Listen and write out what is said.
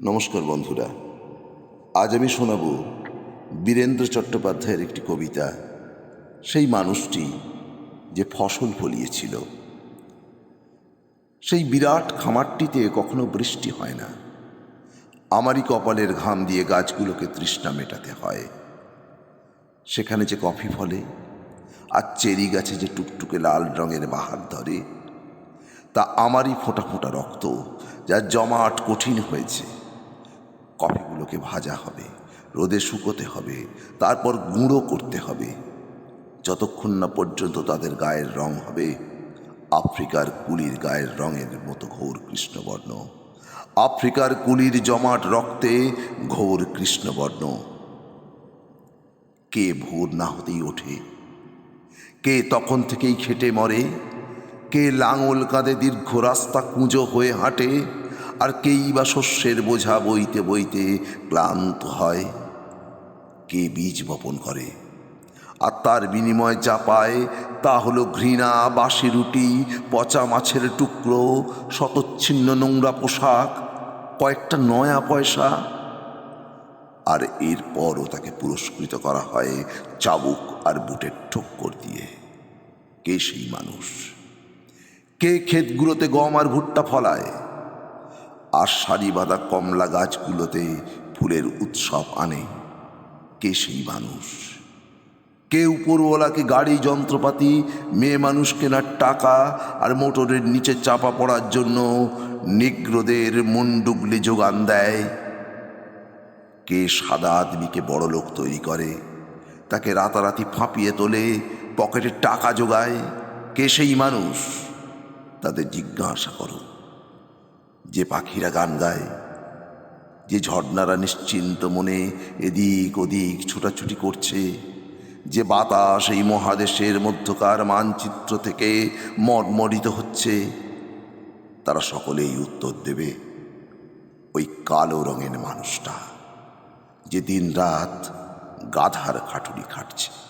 নমস্কার বন্ধুরা, আজ আমি শোনাব বীরেন্দ্র চট্টোপাধ্যায়ের একটি কবিতা। সেই মানুষটি যে ফসল ফলিয়েছিল। সেই বিরাট খামারটিতে কখনো বৃষ্টি হয় না। আমারই কপালের ঘাম দিয়ে গাছগুলোকে তৃষ্ণা মেটাতে হয়। সেখানে যে কফি ফলে আর চেরি গাছে যে টুকটুকে লাল রঙের বাহার ধরে, তা আমারই ফোঁটা ফোঁটা রক্ত যা জমাট কঠিন হয়েছে। কফিগুলোকে ভাজা হবে, রোদে শুকোতে হবে, তারপর গুঁড়ো করতে হবে। যতক্ষণ না পর্যন্ত তাদের গায়ের রং হবে, আফ্রিকার কুলির গায়ের রঙের মতো ঘোর কৃষ্ণবর্ণ। আফ্রিকার কুলির জমাট রক্তে ঘোর কৃষ্ণবর্ণ। কে ভোর না হতেই ওঠে? কে তখন থেকেই খেটে মরে? কে লাঙল কাঁধে দীর্ঘ রাস্তা কুঁজো হয়ে হাঁটে? আর কেই বা শস্যের বোঝা বইতে বইতে ক্লান্ত হয়। কে বীজ বপন করে? আর তার বিনিময় যা পায় তা হলো ঘৃণা, বাসি রুটি, পচা মাছের টুকরো, শতচ্ছিন্ন নোংরা পোশাক, কয়েকটা নয়া পয়সা। আর এরপরও তাকে পুরস্কৃত করা হয় চাবুক আর বুটের ঠক্কর দিয়ে। কে সেই মানুষ? কে ক্ষেতগুলোতে গম আর ভুট্টা ফলায়? আর সারি বাঁধা কমলা গাছগুলোতে ফুলের উৎসব আনে। কে সেই মানুষ? কে উপরওয়ালাকে গাড়ি, যন্ত্রপাতি, মেয়ে মানুষ কেনার টাকা আর মোটরের নিচে চাপা পড়ার জন্য নিগ্রদের মন্ডুগলি যোগান দেয়? কে সাদা আদমিকে বড় লোক তৈরি করে? তাকে রাতারাতি ফাঁপিয়ে তোলে, পকেটে টাকা জোগায় কে সেই মানুষ? তাদের জিজ্ঞাসা করো। যে পাখিরা গান গায়, যে ঝর্ণারা নিশ্চিন্ত মনে এদিক ওদিক ছোটাছুটি করছে, যে বাতাস এই মহাদেশের মধ্যকার মানচিত্র থেকে মর্মরিত হচ্ছে, তারা সকলেই উত্তর দেবে, ওই কালো রঙের মানুষটা যে দিন রাত গাধার খাটুনি খাটছে।